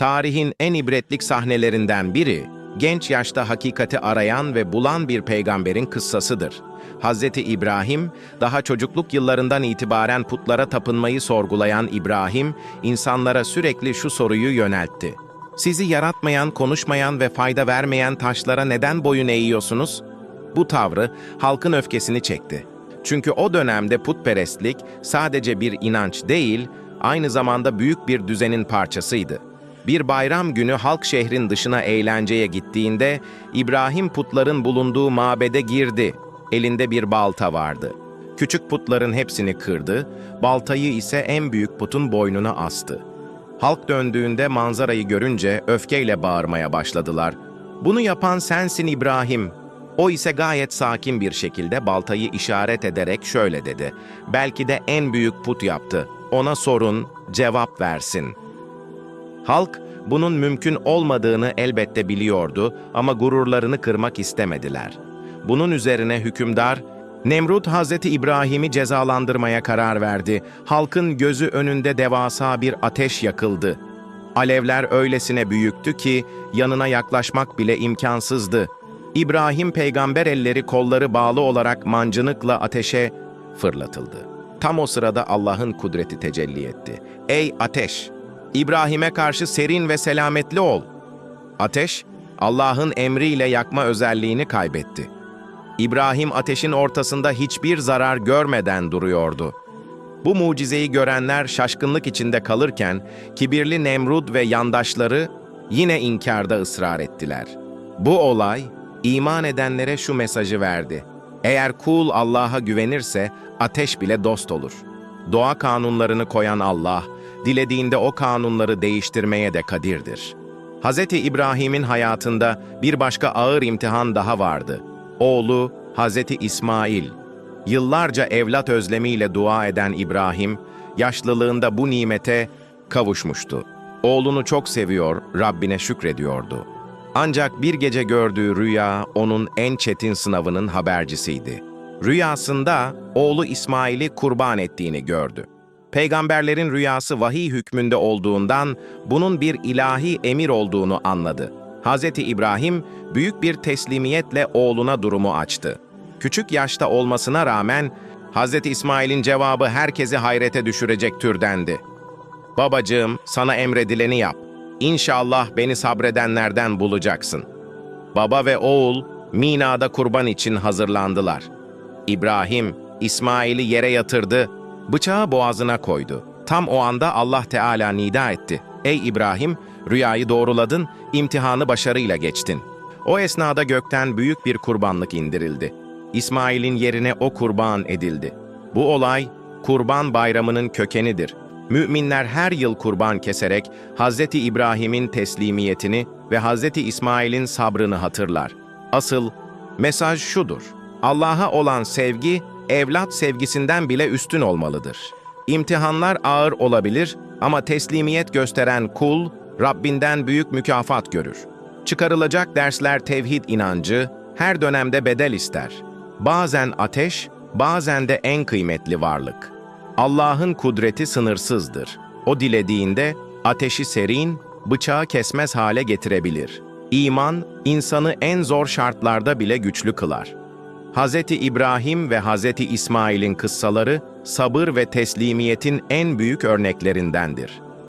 Tarihin en ibretlik sahnelerinden biri, genç yaşta hakikati arayan ve bulan bir peygamberin kıssasıdır. Hz. İbrahim, daha çocukluk yıllarından itibaren putlara tapınmayı sorgulayan İbrahim, insanlara sürekli şu soruyu yöneltti. Sizi yaratmayan, konuşmayan ve fayda vermeyen taşlara neden boyun eğiyorsunuz? Bu tavrı halkın öfkesini çekti. Çünkü o dönemde putperestlik sadece bir inanç değil, aynı zamanda büyük bir düzenin parçasıydı. Bir bayram günü halk şehrin dışına eğlenceye gittiğinde İbrahim putların bulunduğu mabede girdi. Elinde bir balta vardı. Küçük putların hepsini kırdı, baltayı ise en büyük putun boynuna astı. Halk döndüğünde manzarayı görünce öfkeyle bağırmaya başladılar. Bunu yapan sensin İbrahim. O ise gayet sakin bir şekilde baltayı işaret ederek şöyle dedi. Belki de en büyük put yaptı. Ona sorun, cevap versin. Halk bunun mümkün olmadığını elbette biliyordu ama gururlarını kırmak istemediler. Bunun üzerine hükümdar, Nemrut Hazreti İbrahim'i cezalandırmaya karar verdi. Halkın gözü önünde devasa bir ateş yakıldı. Alevler öylesine büyüktü ki yanına yaklaşmak bile imkansızdı. İbrahim peygamber elleri kolları bağlı olarak mancınıkla ateşe fırlatıldı. Tam o sırada Allah'ın kudreti tecelli etti. Ey ateş! İbrahim'e karşı serin ve selametli ol. Ateş, Allah'ın emriyle yakma özelliğini kaybetti. İbrahim ateşin ortasında hiçbir zarar görmeden duruyordu. Bu mucizeyi görenler şaşkınlık içinde kalırken, kibirli Nemrud ve yandaşları yine inkarda ısrar ettiler. Bu olay, iman edenlere şu mesajı verdi. Eğer kul Allah'a güvenirse, ateş bile dost olur. Doğa kanunlarını koyan Allah, dilediğinde o kanunları değiştirmeye de kadirdir. Hz. İbrahim'in hayatında bir başka ağır imtihan daha vardı. Oğlu Hz. İsmail. Yıllarca evlat özlemiyle dua eden İbrahim, yaşlılığında bu nimete kavuşmuştu. Oğlunu çok seviyor, Rabbine şükrediyordu. Ancak bir gece gördüğü rüya onun en çetin sınavının habercisiydi. Rüyasında oğlu İsmail'i kurban ettiğini gördü. Peygamberlerin rüyası vahiy hükmünde olduğundan bunun bir ilahi emir olduğunu anladı. Hz. İbrahim büyük bir teslimiyetle oğluna durumu açtı. Küçük yaşta olmasına rağmen Hz. İsmail'in cevabı herkesi hayrete düşürecek türdendi. Babacığım, sana emredileni yap. İnşallah beni sabredenlerden bulacaksın. Baba ve oğul Mina'da kurban için hazırlandılar. İbrahim, İsmail'i yere yatırdı, bıçağı boğazına koydu. Tam o anda Allah Teala nida etti. Ey İbrahim, rüyayı doğruladın, imtihanı başarıyla geçtin. O esnada gökten büyük bir kurbanlık indirildi. İsmail'in yerine o kurban edildi. Bu olay, Kurban Bayramı'nın kökenidir. Müminler her yıl kurban keserek Hz. İbrahim'in teslimiyetini ve Hz. İsmail'in sabrını hatırlar. Asıl mesaj şudur. Allah'a olan sevgi, evlat sevgisinden bile üstün olmalıdır. İmtihanlar ağır olabilir ama teslimiyet gösteren kul, Rabbinden büyük mükafat görür. Çıkarılacak dersler tevhid inancı, her dönemde bedel ister. Bazen ateş, bazen de en kıymetli varlık. Allah'ın kudreti sınırsızdır. O dilediğinde ateşi serin, bıçağı kesmez hale getirebilir. İman, insanı en zor şartlarda bile güçlü kılar. Hz. İbrahim ve Hz. İsmail'in kıssaları, sabır ve teslimiyetin en büyük örneklerindendir.